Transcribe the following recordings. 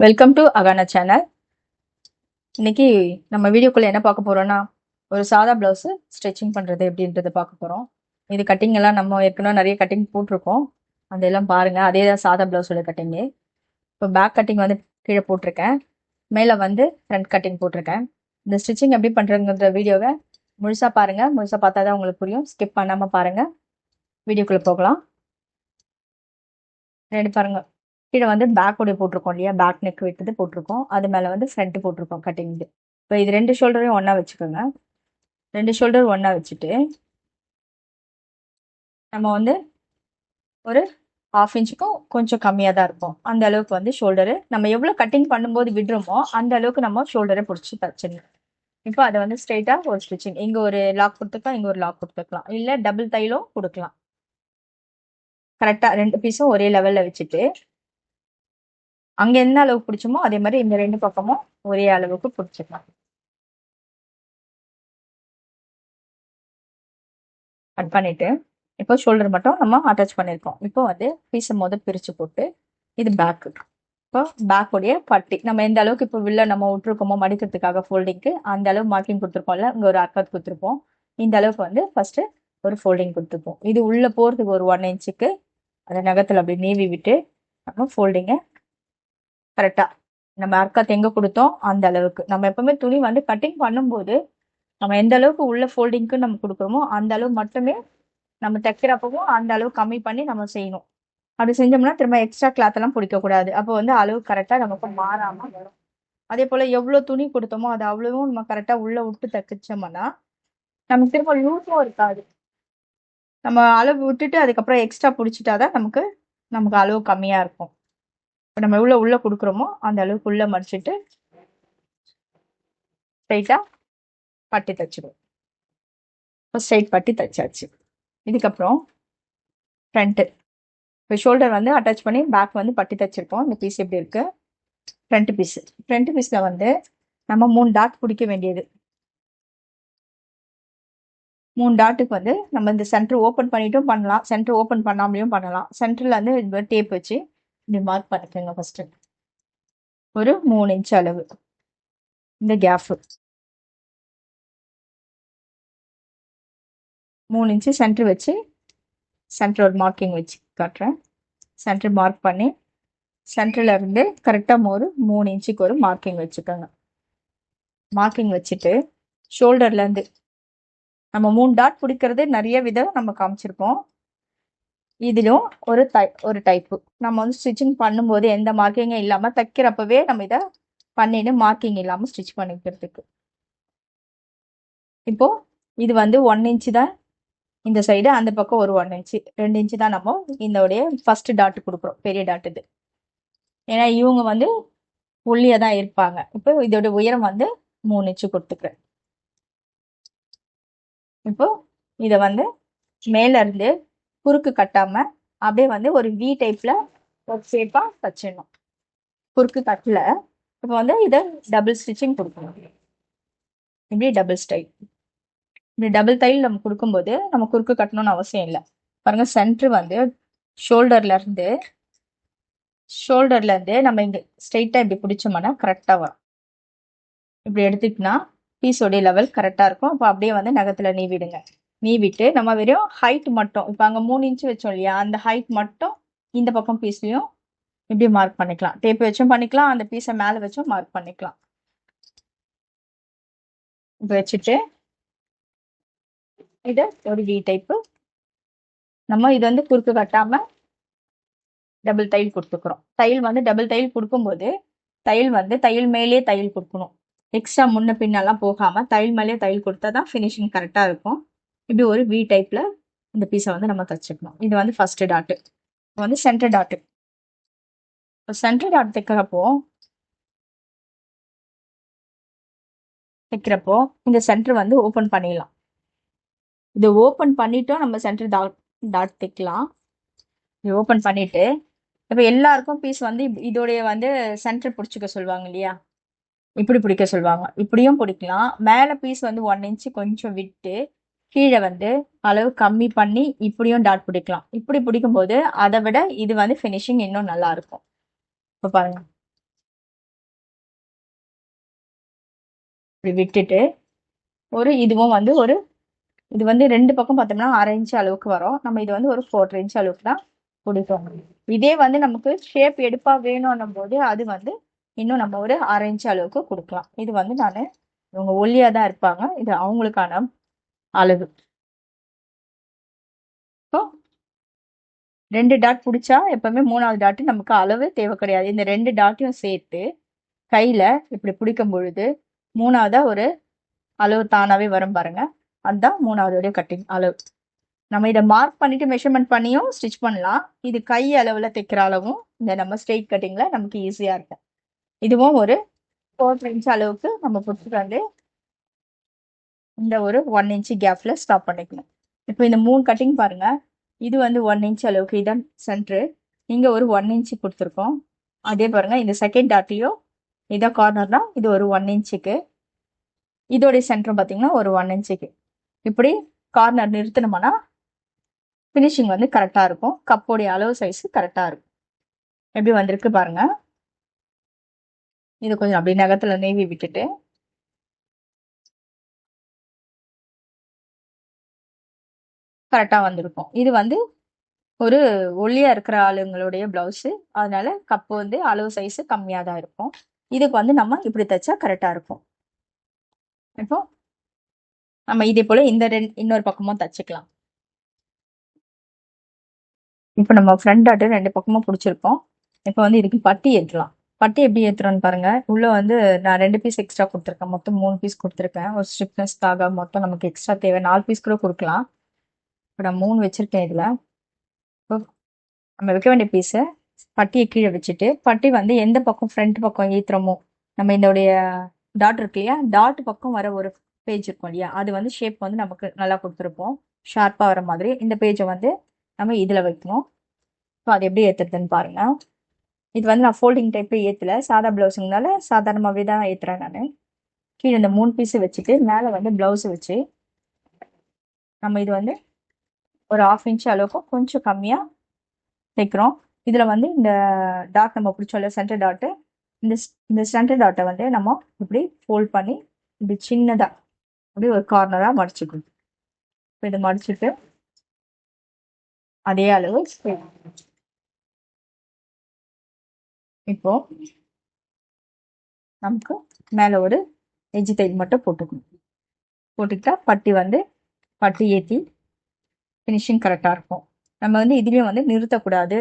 Welcome to Acana channel இன்னைக்கு நம்ம வீடியோக்குள்ளே என்ன பார்க்க போகிறோன்னா ஒரு சாதா ப்ளவுஸு ஸ்டிச்சிங் பண்ணுறது எப்படின்றத பார்க்க போகிறோம் இது கட்டிங் எல்லாம் நம்ம ஏற்கனவே நிறைய கட்டிங் போட்டிருக்கோம். அதெல்லாம் பாருங்கள் அதே தான் சாதா ப்ளவுஸோட கட்டிங்கு இப்போ பேக் கட்டிங் வந்து கீழே போட்டிருக்கேன். மேலே வந்து ஃப்ரண்ட் கட்டிங் போட்டிருக்கேன். இந்த ஸ்டிச்சிங் எப்படி பண்ணுறதுங்கிற வீடியோவை முழுசாக பாருங்கள் முழுசாக பார்த்தா தான் உங்களுக்கு புரியும். ஸ்கிப் பண்ணாமல் பாருங்கள் வீடியோக்குள்ளே போகலாம். ரெடி பாருங்கள் கீழே வந்து பேக் உடைய போட்டிருக்கோம் இல்லையா? பேக் நெக் விட்டது போட்டிருக்கோம். அது மேலே வந்து ஃப்ரண்ட்டு போட்டிருக்கோம் கட்டிங் இப்போ இது ரெண்டு ஷோல்டரையும் ஒன்றா வச்சுக்கோங்க. ரெண்டு ஷோல்டர் ஒன்றா வச்சுட்டு நம்ம வந்து ஒரு ஹாஃப் இன்ச்சுக்கும் கொஞ்சம் கம்மியாக தான் இருக்கும். அந்த அளவுக்கு வந்து ஷோல்டரு நம்ம எவ்வளோ கட்டிங் பண்ணும்போது விடுறோமோ அந்த அளவுக்கு நம்ம ஷோல்டரை பிடிச்சி தச்சிடலாம் இப்போ அதை வந்து ஸ்ட்ரெயிட்டாக ஒரு ஸ்டிச்சிங் இங்கே ஒரு லாக் கொடுத்துக்கலாம் இங்கே ஒரு லாக் கொடுத்துக்கலாம். இல்லை டபுள் தைலும் கொடுக்கலாம். கரெக்டாக ரெண்டு பீஸும் ஒரே லெவலில் வச்சுட்டு அங்கே என்ன அளவுக்கு பிடிச்சோமோ அதே மாதிரி இந்த ரெண்டு பக்கமும் ஒரே அளவுக்கு பிடிச்சிக்கலாம். கட் பண்ணிட்டு இப்போ ஷோல்டர் மட்டும் நம்ம அட்டாச் பண்ணியிருக்கோம் இப்போ வந்து பீஸை மொதல் பிரித்து போட்டு இது பேக்கு இப்போ பேக்குடைய பட்டி. நம்ம எந்த அளவுக்கு இப்போ வில்ல நம்ம விட்டுருக்கோமோ மடிக்கிறதுக்காக ஃபோல்டிங்க்கு அந்த அளவு மார்க்கிங் கொடுத்துருப்போம்ல இங்கே ஒரு அர்க்கத் கொடுத்துருப்போம். இந்த அளவுக்கு வந்து ஃபர்ஸ்ட் ஒரு ஃபோல்டிங் கொடுத்துருப்போம். இது உள்ளே போகிறதுக்கு ஒரு ஒன் இன்ச்சுக்கு அந்த நகத்தில் அப்படி நீவி விட்டு நம்ம ஃபோல்டிங்கை கரெக்டாக நம்ம அர்க்கத்தை எங்கே கொடுத்தோம் அந்த அளவுக்கு. நம்ம எப்பவுமே துணி வந்து கட்டிங் பண்ணும்போது நம்ம எந்த அளவுக்கு உள்ள ஃபோல்டிங்க்கு நம்ம கொடுக்குறோமோ அந்த அளவு மட்டுமே நம்ம தைக்கிறப்பவும் அந்த அளவு கம்மி பண்ணி நம்ம செய்யணும். அப்படி செஞ்சோம்னா திரும்ப எக்ஸ்ட்ரா கிளாத் எல்லாம் பிடிக்கக்கூடாது அப்போ வந்து அளவு கரெக்டாக நமக்கு மாறாமல் வரும். அதே போல் எவ்வளோ துணி கொடுத்தோமோ அது அவ்வளவும் நம்ம கரெக்டாக உள்ளே விட்டு தைச்சோம்னா நமக்கு திரும்ப லூஸும் இருக்காது. நம்ம அளவு விட்டுட்டு அதுக்கப்புறம் எக்ஸ்ட்ரா பிடிச்சிட்டாதான் நமக்கு நமக்கு அளவு கம்மியாக இருக்கும். நம்ம எவ்வளோ உள்ளே கொடுக்குறோமோ அந்த அளவுக்கு உள்ளே மடிச்சிட்டு ஸ்ட்ரைட்டாக பட்டி தைச்சிடுவோம். இப்போ ஸ்ட்ரைட் பட்டி தைச்சாச்சு. இதுக்கப்புறம் ஃப்ரண்ட்டு இப்போ ஷோல்டர் வந்து அட்டாச் பண்ணி பேக் வந்து பட்டி தைச்சிருப்போம். இந்த பீஸ் எப்படி இருக்குது ஃப்ரண்ட் பீஸ் ஃப்ரண்ட் பீஸில் வந்து நம்ம மூணு டாட் பிடிக்க வேண்டியது. மூணு டாட்டுக்கு வந்து நம்ம இந்த சென்டர் ஓப்பன் பண்ணிட்டும் பண்ணலாம். சென்டர் ஓப்பன் பண்ணாமலையும் பண்ணலாம். சென்டரில் வந்து டேப் வச்சு இப்படி மார்க் பண்ணிக்கோங்க ஃபர்ஸ்ட் ஒரு மூணு இன்ச் அளவு. இந்த கேஃபு மூணு இன்ச்சு சென்டர் வச்சு சென்டர் ஒரு மார்க்கிங் வச்சு காட்டுறேன். சென்டர் மார்க் பண்ணி சென்டரில் இருந்து கரெக்டாக ஒரு மூணு இன்ச்சுக்கு ஒரு மார்க்கிங் வச்சுக்கோங்க. மார்க்கிங் வச்சுட்டு ஷோல்டர்லேருந்து நம்ம மூணு டாட் பிடிக்கிறது நிறைய விதம் நம்ம காமிச்சிருக்கோம் இதிலும் ஒரு தை ஒரு டைப்பு நம்ம வந்து ஸ்டிச்சிங் பண்ணும்போது எந்த மார்க்கிங்கும் இல்லாமல் தைக்கிறப்பவே நம்ம இதை பண்ணிட்டு மார்க்கிங் இல்லாமல் ஸ்டிச் பண்ணிக்கிறதுக்கு. இப்போ இது வந்து ஒன் இன்ச்சு தான். இந்த சைடு அந்த பக்கம் ஒரு ஒன் இன்ச்சு ரெண்டு இன்ச்சு தான் நம்ம இதோடைய ஃபர்ஸ்ட் டாட் கொடுக்குறோம். பெரிய டாட் இது. ஏன்னா இவங்க வந்து ஒல்லியாக தான் இருப்பாங்க. இப்போ இதோட உயரம் வந்து மூணு இன்ச்சு கொடுத்துக்கிறேன். இப்போ இதை வந்து மேலேருந்து குறுக்கு கட்டாம அப்படியே வந்து ஒரு வி டைப்ல ஒரு ஷேப்பா தச்சிடணும் குறுக்கு கட்டல இப்போ வந்து இதை டபுள் ஸ்டிச்சிங் கொடுக்கணும். இப்படி டபுள் ஸ்டைல் இப்படி டபுள் தையல் நம்ம கொடுக்கும்போது நம்ம குறுக்கு கட்டணும்னு அவசியம் இல்லை. பாருங்க சென்டர் வந்து ஷோல்டர்ல இருந்து ஷோல்டர்ல இருந்து நம்ம இங்க ஸ்ட்ரைட்டா இப்படி பிடிச்சோம்னா கரெக்டா வரும். இப்படி எடுத்துக்கிட்டோம்னா பீஸோடைய லெவல் கரெக்டா இருக்கும். அப்போ அப்படியே வந்து நகத்துல நீவிடுங்க. நீவிட்டு நம்ம வெறும் ஹைட் மட்டும். இப்போ அங்கே மூணு இன்ச்சு வச்சோம் இல்லையா? அந்த ஹைட் மட்டும் இந்த பக்கம் பீஸ்லையும் இப்படி மார்க் பண்ணிக்கலாம். டேப் வச்சும் பண்ணிக்கலாம். அந்த பீஸை மேலே வச்சும் மார்க் பண்ணிக்கலாம். இப்போ வச்சுட்டு இது ஒரு டி டைப்பு நம்ம இது வந்து குறுக்கு கட்டாமல் டபுள் தையல் கொடுத்துக்கிறோம். தையல் வந்து டபுள் தையல் கொடுக்கும்போது தையல் வந்து தையல் மேலே தையல் கொடுக்கணும். எக்ஸ்ட்ரா முன்ன பின்னெல்லாம் போகாமல் தையல் மேலே தையல் கொடுத்தா தான் ஃபினிஷிங் கரெக்டாக இருக்கும். இப்படி ஒரு வி டைப்ல இந்த பீஸை வந்து நம்ம தச்சுக்கணும். இது வந்து ஃபர்ஸ்ட் டாட்டு வந்து சென்டர் டாட்டு இப்போ சென்டர் டாட் தைக்கிறப்போ தைக்கிறப்போ இந்த சென்டர் வந்து ஓப்பன் பண்ணிடலாம். இது ஓப்பன் பண்ணிட்டோம் நம்ம சென்டர் டாட் டாட் தைக்கலாம். இது ஓப்பன் பண்ணிட்டு இப்போ எல்லாருக்கும் பீஸ் வந்து இதோடைய வந்து சென்டர் பிடிச்சிக்க சொல்லுவாங்க இல்லையா? இப்படி பிடிக்க சொல்லுவாங்க. இப்படியும் பிடிக்கலாம். மேலே பீஸ் வந்து ஒன் இன்ச்சு கொஞ்சம் விட்டு கீழே வந்து அளவு கம்மி பண்ணி இப்படியும் டாட் பிடிக்கலாம். இப்படி பிடிக்கும் போது அதை விட இது வந்து ஃபினிஷிங் இன்னும் நல்லா இருக்கும். இப்போ பாருங்க. இப்படி விட்டுட்டு ஒரு இதுவும் வந்து ஒரு இது வந்து ரெண்டு பக்கம் பார்த்தோம்னா அரை இன்ச் அளவுக்கு வரும். நம்ம இது வந்து ஒரு ஃபோர் இன்ச் அளவுக்கு தான் பிடிக்கும் இதே வந்து நமக்கு ஷேப் எடுப்பாக வேணும்னும் போது அது வந்து இன்னும் நம்ம ஒரு அரை இன்ச் அளவுக்கு கொடுக்கலாம். இது வந்து நான் இவங்க ஒல்லியாக தான் இருப்பாங்க. இது அவங்களுக்கான அளவு இப்போ ரெண்டு டாட் பிடிச்சா எப்பவுமே மூணாவது டாட் நமக்கு அளவு தேவை கிடையாது. இந்த ரெண்டு டாட்டையும் சேர்த்து கையில இப்படி பிடிக்கும் பொழுது மூணாவதா ஒரு அளவு தானாவே வரும் பாருங்க. அதுதான் மூணாவதோடைய கட்டிங் அளவு. நம்ம இதை மார்க் பண்ணிட்டு மெஷர்மெண்ட் பண்ணியும் ஸ்டிச் பண்ணலாம். இது கை அளவுல தைக்கிற அளவும் இந்த நம்ம ஸ்ட்ரெயிட் கட்டிங்ல நமக்கு ஈஸியா இருக்கும். இதுவும் ஒரு ஃபோர் இன்ச் அளவுக்கு நம்ம பிடிச்சிட்டு வந்து இந்த ஒரு ஒன் இன்ச்சு கேப்பில் ஸ்டாப் பண்ணிக்கணும். இப்போ இந்த மூணு கட்டிங் பாருங்கள் இது வந்து ஒன் இன்ச் அளவுக்கு இதான் சென்ட்ரு இங்கே ஒரு ஒன் இன்ச்சு கொடுத்துருக்கோம். அதே பாருங்கள் இந்த செகண்ட் டாட்லேயும் இதான் கார்னர்னா இது ஒரு ஒன் இன்ச்சுக்கு இதோடைய சென்டர் பார்த்தீங்கன்னா ஒரு ஒன் இன்ச்சுக்கு இப்படி கார்னர் நிறுத்தினோம்னா ஃபினிஷிங் வந்து கரெக்டாக இருக்கும். கப்போடைய அளவு சைஸ் கரெக்டாக இருக்கும். எப்படி வந்திருக்கு பாருங்கள் இது கொஞ்சம் அப்படியே நகத்தில் நெய்வி விட்டுட்டு கரெக்டாக வந்திருக்கும். இது வந்து ஒரு ஒல்லியா இருக்கிற ஆளுங்களுடைய பிளவுஸு அதனால கப்பு வந்து அளவு சைஸு கம்மியாக தான் இருக்கும். இதுக்கு வந்து நம்ம இப்படி தைச்சா கரெக்டாக இருக்கும். இப்போ நம்ம இதே போல இந்த ரெண்டு இன்னொரு பக்கமும் தச்சுக்கலாம். இப்போ நம்ம ஃப்ரண்ட் ஆட்டு ரெண்டு பக்கமும் பிடிச்சிருக்கோம். இப்போ வந்து இதுக்கு பட்டி ஏற்றலாம். பட்டி எப்படி ஏற்றுறோன்னு பாருங்க. உள்ளே வந்து நான் ரெண்டு பீஸ் எக்ஸ்ட்ரா கொடுத்துருக்கேன். மொத்தம் மூணு பீஸ் கொடுத்துருக்கேன். ஒரு ஸ்டிப்னஸ்க்காக மொத்தம் நமக்கு எக்ஸ்ட்ரா தேவை. நாலு பீஸ் கூட கொடுக்கலாம். இப்போ நான் மூணு வச்சுருக்கேன் இதில். இப்போ நம்ம வைக்க வேண்டிய பீஸை பட்டியை கீழே வச்சுட்டு பட்டி வந்து எந்த பக்கம் ஃப்ரண்ட் பக்கம் ஏற்றுறோமோ நம்ம இதோடைய டாட் இருக்கு இல்லையா? டாட் பக்கம் வர ஒரு பேஜ் இருக்கும் இல்லையா? அது வந்து ஷேப் வந்து நமக்கு நல்லா கொடுத்துருப்போம். ஷார்ப்பாக வர மாதிரி இந்த பேஜை வந்து நம்ம இதில் வைக்கணும். ஸோ அது எப்படி ஏற்றுறதுன்னு பாருங்கள் இது வந்து நான் ஃபோல்டிங் டைப்பே ஏற்றலை சாதா ப்ளவுஸுங்கனால சாதாரணமாகவே தான் ஏற்றுறேன் நான். கீழே இந்த மூணு பீஸு வச்சுட்டு மேலே வந்து ப்ளவுஸை வச்சு நம்ம இது வந்து ஒரு ஆஃப் இன்ச் அளவுக்கு கொஞ்சம் கம்மியாக தைக்கிறோம் இதில் வந்து இந்த டாட் நம்ம பிடிச்சோம்ல சென்டர் டாட்டு இந்த இந்த சென்டர் டாட்டை வந்து நம்ம இப்படி ஃபோல்ட் பண்ணி இப்படி சின்னதாக அப்படி ஒரு கார்னராக மடிச்சுக்கணும். இப்போ இதை மடிச்சுட்டு அதே அளவு இப்போ நமக்கு மேலே ஒரு எஜ்ஜி தையல் மட்டும் போட்டுக்கணும். போட்டுக்கிட்டா பட்டி வந்து பட்டி ஏற்றி ஃபினிஷிங் கரெக்டாக இருக்கும். நம்ம வந்து இதுலேயும் வந்து நிறுத்தக்கூடாது.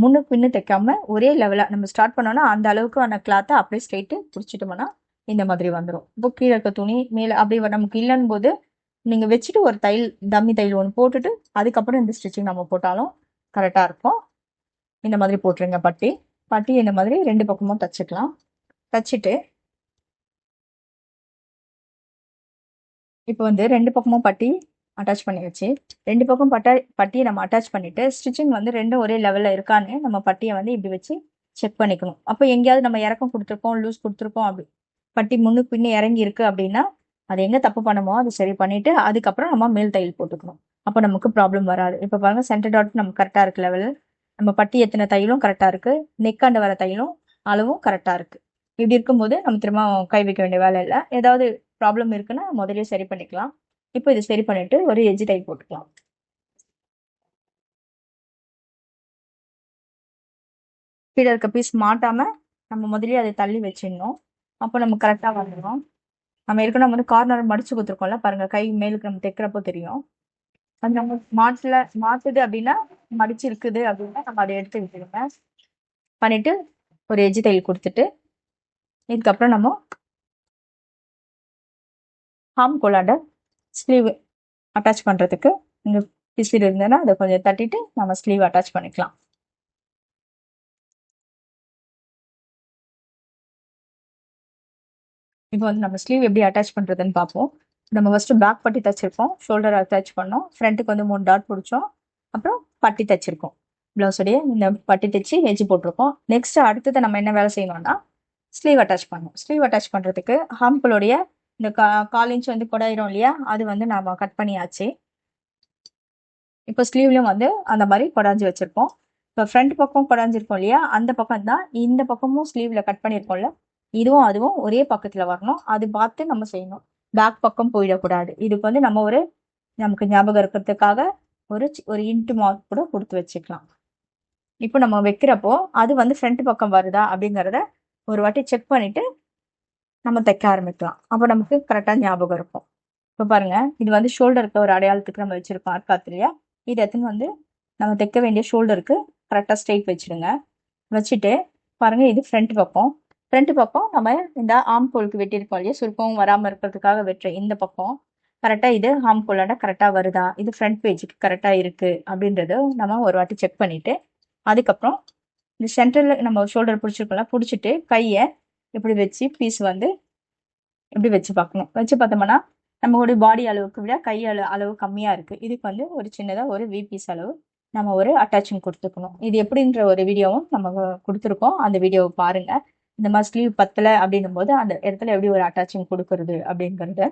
முன்னு பின்னு தைக்காம ஒரே லெவலாக நம்ம ஸ்டார்ட் பண்ணோம்னா அந்த அளவுக்கு ஆன கிளாத்தை அப்படியே ஸ்ட்ரெயிட்டு பிடிச்சிட்டோம்னா இந்த மாதிரி வந்துடும் இப்போ கீழே இருக்க துணி மேலே அப்படி நமக்கு இல்லைன்னு போது நீங்கள் வச்சுட்டு ஒரு தையல் தம்மி தையல் ஒன்று போட்டுட்டு அதுக்கப்புறம் இந்த ஸ்டிச்சிங் நம்ம போட்டாலும் கரெக்டாக இருக்கும். இந்த மாதிரி போட்டுருங்க பட்டி. பட்டி இந்த மாதிரி ரெண்டு பக்கமும் தச்சுக்கலாம். தச்சுட்டு இப்போ வந்து ரெண்டு பக்கமும் பட்டி அட்டாச் பண்ணி வச்சு ரெண்டு பக்கம் பட்டா பட்டியை நம்ம அட்டாச் பண்ணிவிட்டு ஸ்டிச்சிங் வந்து ரெண்டும் ஒரே லெவலில் இருக்கான்னு நம்ம பட்டியை வந்து இப்படி வச்சு செக் பண்ணிக்கணும். அப்போ எங்கேயாவது நம்ம இறக்கம் கொடுத்துருப்போம் லூஸ் கொடுத்துருப்போம் அப்படி. பட்டி முன்னுக்கு பின்னே இறங்கி இருக்கு அப்படின்னா அது எங்கே தப்பு பண்ணுமோ அது சரி பண்ணிவிட்டு அதுக்கப்புறம் நம்ம மேல் தையல் போட்டுக்கணும். அப்போ நமக்கு ப்ராப்ளம் வராது. இப்போ பாருங்கள் சென்டர் டாட் நம்ம கரெக்டாக இருக்கு லெவல் நம்ம பட்டி எத்தனை தையலும் கரெக்டாக இருக்குது நெக்காண்டு வர தையலும் அளவும் கரெக்டாக இருக்குது இப்படி இருக்கும்போது நம்ம திரும்ப கை வைக்க வேண்டிய வேலை இல்லை. ஏதாவது ப்ராப்ளம் இருக்குன்னா முதலே சரி பண்ணிக்கலாம். இப்போ இது சரி பண்ணிட்டு ஒரு எஜ்ஜி டை போட்டுக்கலாம். கீழே இருக்க பீஸ் மாட்டாம நம்ம முதலே அதை தள்ளி வச்சிடணும். அப்போ நம்ம கரெக்டாக வந்துடும் நம்ம ஏற்கனவே வந்து கார்னர் மடிச்சு கொடுத்துருக்கோம்ல பாருங்க கை மேலுக்கு நம்ம தைக்கிறப்போ தெரியும். அது நம்ம மாட்டில் மாட்டுது அப்படின்னா மடிச்சு இருக்குது அப்படின்னா நம்ம அதை எடுத்து விட்டுருங்க. பண்ணிட்டு ஒரு எஜ்ஜி தையல் கொடுத்துட்டு இதுக்கப்புறம் நம்ம ஹாம் கொலாண்ட ஸ்லீவ் அட்டாச் பண்ணுறதுக்கு இங்கே பிசில் இருந்ததுன்னா அதை கொஞ்சம் தட்டிட்டு நம்ம ஸ்லீவ் அட்டாச் பண்ணிக்கலாம். இப்போ வந்து நம்ம ஸ்லீவ் எப்படி அட்டாச் பண்ணுறதுன்னு பார்ப்போம். நம்ம ஃபஸ்ட்டு பேக் பட்டி தைச்சிருப்போம். ஷோல்டர் அட்டாச் பண்ணோம். ஃப்ரண்ட்டுக்கு வந்து மூணு டாட் பிடிச்சோம். அப்புறம் பட்டி தைச்சிருக்கோம். ப்ளவுஸோடைய இந்த பட்டி தைச்சி ஹெஜ் போட்டிருக்கோம். நெக்ஸ்ட் அடுத்தது நம்ம என்ன வேலை செய்யணும்னா ஸ்லீவ் அட்டாச் பண்ணணும். ஸ்லீவ் அட்டாச் பண்ணுறதுக்கு ஹாம்குளுடைய இந்த கா கால் இன்ச் வந்து குடையிறோம் இல்லையா? அது வந்து நம்ம கட் பண்ணியாச்சு. இப்போ ஸ்லீவ்லையும் வந்து அந்த மாதிரி கொடாஞ்சி வச்சுருப்போம். இப்போ ஃப்ரண்ட் பக்கம் கொடாஞ்சிருக்கோம் இல்லையா? அந்த பக்கம் தான் இந்த பக்கமும் ஸ்லீவில் கட் பண்ணியிருக்கோம்ல இதுவும் அதுவும் ஒரே பக்கத்தில் வரணும். அது பார்த்து நம்ம செய்யணும். பேக் பக்கம் போயிடக்கூடாது. இதுக்கு வந்து நம்ம ஒரு நமக்கு ஞாபகம் இருக்கிறதுக்காக ஒரு ஒரு இன்ட்டு மார்க் கூட கொடுத்து வச்சுக்கலாம். இப்போ நம்ம வைக்கிறப்போ அது வந்து ஃப்ரண்ட் பக்கம் வருதா அப்படிங்கிறத ஒரு வாட்டி செக் பண்ணிவிட்டு நம்ம தைக்க ஆரம்பிக்கலாம். அப்போ நமக்கு கரெக்டாக ஞாபகம் இருக்கும். இப்போ பாருங்க இது வந்து ஷோல்டருக்கு ஒரு அடையாளத்துக்கு நம்ம வச்சிருக்கோம் அர்க்காத் இல்லையா? இது எத்தனை வந்து நம்ம தைக்க வேண்டிய ஷோல்டருக்கு கரெக்டாக ஸ்ட்ரைட் வச்சுருங்க. வச்சுட்டு பாருங்க இது ஃப்ரண்ட் பக்கம். ஃப்ரண்ட் பக்கம் நம்ம இந்த ஆம் கோலுக்கு வெட்டியிருக்கோம் இல்லையா? சுருக்கம் வராமல் இருக்கிறதுக்காக வெட்டுற இந்த பக்கம். கரெக்டாக இது ஆம் கோலாட கரெக்டாக வருதா? இது ஃப்ரண்ட் பேஜுக்கு கரெக்டாக இருக்குது அப்படின்றத நம்ம ஒரு வாட்டி செக் பண்ணிவிட்டு அதுக்கப்புறம் இந்த சென்டரில் நம்ம ஷோல்டர் பிடிச்சிருக்கோம்ல பிடிச்சிட்டு கையை இப்படி வச்சு பீஸ் வந்து இப்படி வச்சு பார்க்கணும்? வச்சு பார்த்தோம்னா நம்மளுடைய பாடி அளவுக்கு விட கை அளவு அளவு கம்மியாக இருக்குது இதுக்கு வந்து ஒரு சின்னதாக ஒரு வி பீஸ் அளவு நம்ம ஒரு அட்டாச்சிங் கொடுத்துக்கணும். இது எப்படின்ற ஒரு வீடியோவும் நம்ம கொடுத்துருக்கோம். அந்த வீடியோவை பாருங்கள் இந்த மாதிரி ஸ்லீவ் பத்தலை அப்படின்னும் போது அந்த இடத்துல எப்படி ஒரு அட்டாச்சிங் கொடுக்கறது அப்படிங்கிறத